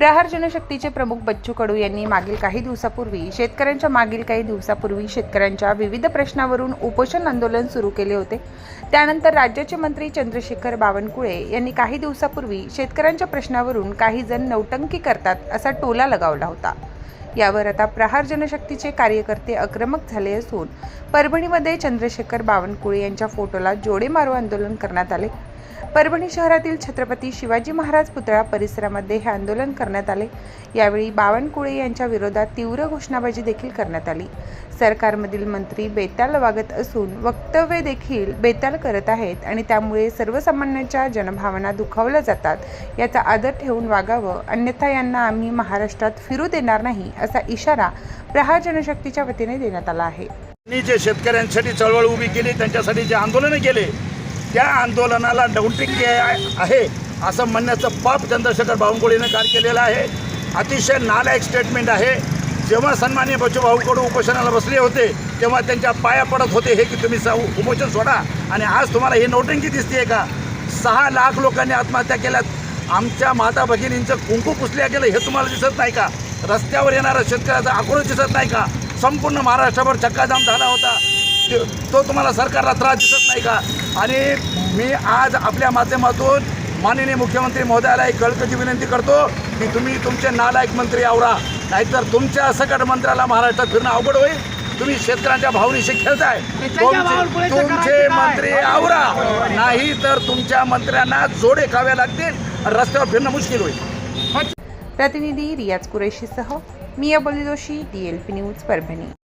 प्रहार जनशक्तीचे प्रमुख बच्चू कडू यांनी मागील काही दिवसापूर्वी शेतकऱ्यांच्या मागील काही दिवसापूर्वी शेतकऱ्यांच्या विविध प्रश्नावरून उपोषण आंदोलन सुरू केले होते. त्यानंतर राज्याचे मंत्री चंद्रशेखर बावनकुळे यांनी काही दिवसापूर्वी शेतकऱ्यांच्या प्रश्नावरून काही जण नौटंकी करतात असा टोला लगावला होता. यावर आता प्रहार जनशक्तीचे कार्यकर्ते आक्रमक झाले असून परभणीमध्ये चंद्रशेखर बावनकुळे यांच्या फोटोला जोडे मारो आंदोलन करण्यात आले. परभणी शहरातील छत्रपती शिवाजी महाराज पुतळा परिसरामध्ये हे आंदोलन करण्यात आले. यावेळी बावनकुळे यांच्या विरोधात तीव्र घोषणाबाजी देखील करण्यात आली. सरकारमधील मंत्री बेताल वागत असून वक्तव्य देखील बेताल करत आहेत आणि त्यामुळे सर्वसामान्यांच्या जनभावना दुखावल्या जातात. याचा आदर ठेवून वागावं. अन्यथा यांना आम्ही महाराष्ट्रात फिरू देणार नाही असा इशारा प्रहार जनशक्तीच्या वतीने देण्यात आला आहे. जे शेतकऱ्यांसाठी चळवळ उभी केली त्यांच्यासाठी जे आंदोलनं केले त्या आंदोलनाला डौटिंग आहे असं म्हणण्याचं पाप चंद्रशेखर बावनकुळेनं काल केलेलं आहे. अतिशय नालायक स्टेटमेंट आहे. जेव्हा सन्मान्य बच्चूभाऊ कडू उपोषणाला बसले होते तेव्हा त्यांच्या पाया पडत होते हे की तुम्ही स उपोषण सोडा. आणि आज तुम्हाला ही नोटंकी दिसते का? सहा लाख लोकांनी आत्महत्या केल्यात. आमच्या माता भगिनींचं कुंकू पुसल्या गेलं हे तुम्हाला दिसत नाही का? रस्त्यावर येणारा शेतकऱ्याचा आक्रोश दिसत नाही का? संपूर्ण महाराष्ट्रभर चक्काजाम झाला होता. ते- तुम्हाला सरकारला त्रास दिसत नाही का? आणि मी आज आपल्या माध्यमातून माननीय मुख्यमंत्री महोदयाला एक कळकळीची विनंती करतो की तुम्ही तुमचे नालायक मंत्री आवरा. नाहीतर तुमच्या सकट मंत्र्याला महाराष्ट्रात फिरणं अवघड होईल. तुम्ही शेतकऱ्यांच्या भावनेशी खेळताय. तुमचे मंत्री आवरा. नाही तर तुमच्या मंत्र्यांना जोडे खावे लागतील रस्त्यावर फिरणं मुश्किल होईल. प्रतिनिधी Riyaz कुरेशीसह Miya Bali Joshi D L P news Parbhani.